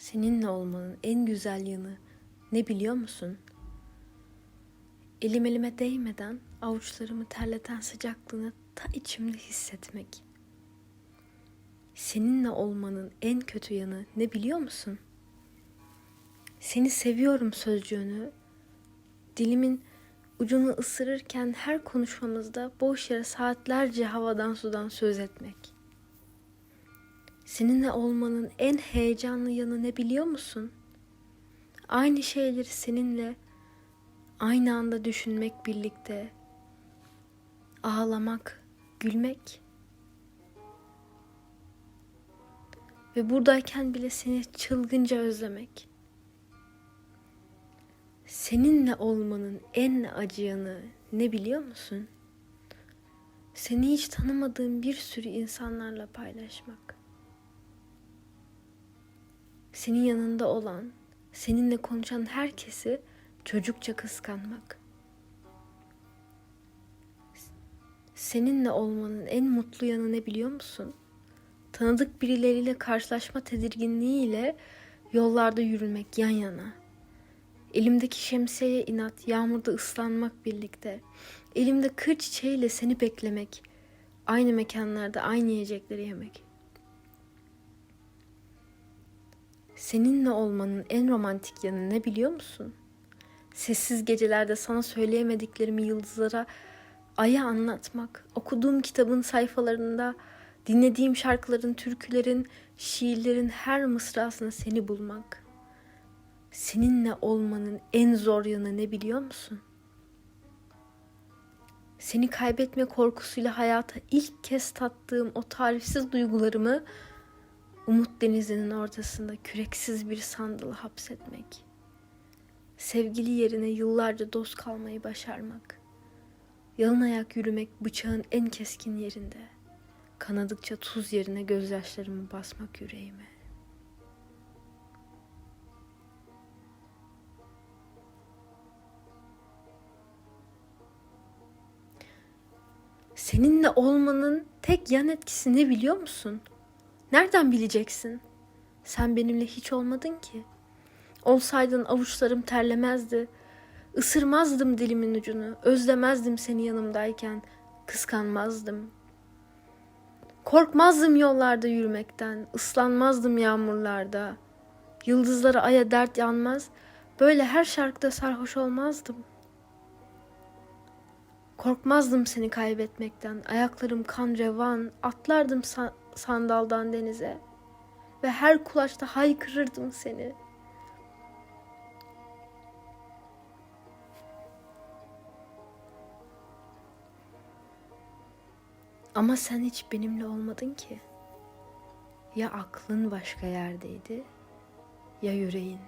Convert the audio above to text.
Seninle olmanın en güzel yanı ne biliyor musun? Elim elime değmeden avuçlarımı terleten sıcaklığını ta içimde hissetmek. Seninle olmanın en kötü yanı ne biliyor musun? Seni seviyorum sözcüğünü dilimin ucunu ısırırken her konuşmamızda boş yere saatlerce havadan sudan söz etmek. Seninle olmanın en heyecanlı yanı ne biliyor musun? Aynı şeyleri seninle aynı anda düşünmek birlikte. Ağlamak, gülmek. Ve buradayken bile seni çılgınca özlemek. Seninle olmanın en acı yanı ne biliyor musun? Seni hiç tanımadığın bir sürü insanlarla paylaşmak. Senin yanında olan, seninle konuşan herkesi çocukça kıskanmak. Seninle olmanın en mutlu yanı ne biliyor musun? Tanıdık birileriyle karşılaşma tedirginliğiyle yollarda yürümek yan yana. Elimdeki şemsiyeye inat, yağmurda ıslanmak birlikte. Elimde kır çiçeğiyle seni beklemek. Aynı mekanlarda aynı yiyecekleri yemek. Seninle olmanın en romantik yanı ne biliyor musun? Sessiz gecelerde sana söyleyemediklerimi yıldızlara, aya anlatmak. Okuduğum kitabın sayfalarında dinlediğim şarkıların, türkülerin, şiirlerin her mısrasında seni bulmak. Seninle olmanın en zor yanı ne biliyor musun? Seni kaybetme korkusuyla hayata ilk kez tattığım o tarifsiz duygularımı umut denizinin ortasında küreksiz bir sandala hapsetmek. Sevgili yerine yıllarca dost kalmayı başarmak. Yalın ayak yürümek bıçağın en keskin yerinde. Kanadıkça tuz yerine gözyaşlarımı basmak yüreğime. Seninle olmanın tek yan etkisi ne biliyor musun? Nereden bileceksin? Sen benimle hiç olmadın ki. Olsaydın avuçlarım terlemezdi. Isırmazdım dilimin ucunu. Özlemezdim seni yanımdayken. Kıskanmazdım. Korkmazdım yollarda yürümekten. ıslanmazdım yağmurlarda. Yıldızlara aya dert yanmaz. Böyle her şarkıda sarhoş olmazdım. Korkmazdım seni kaybetmekten. Ayaklarım kan revan. Atlardım sa- sandaldan denize. Ve her kulaçta haykırırdım seni. Ama sen hiç benimle olmadın ki. Ya aklın başka yerdeydi ya yüreğin.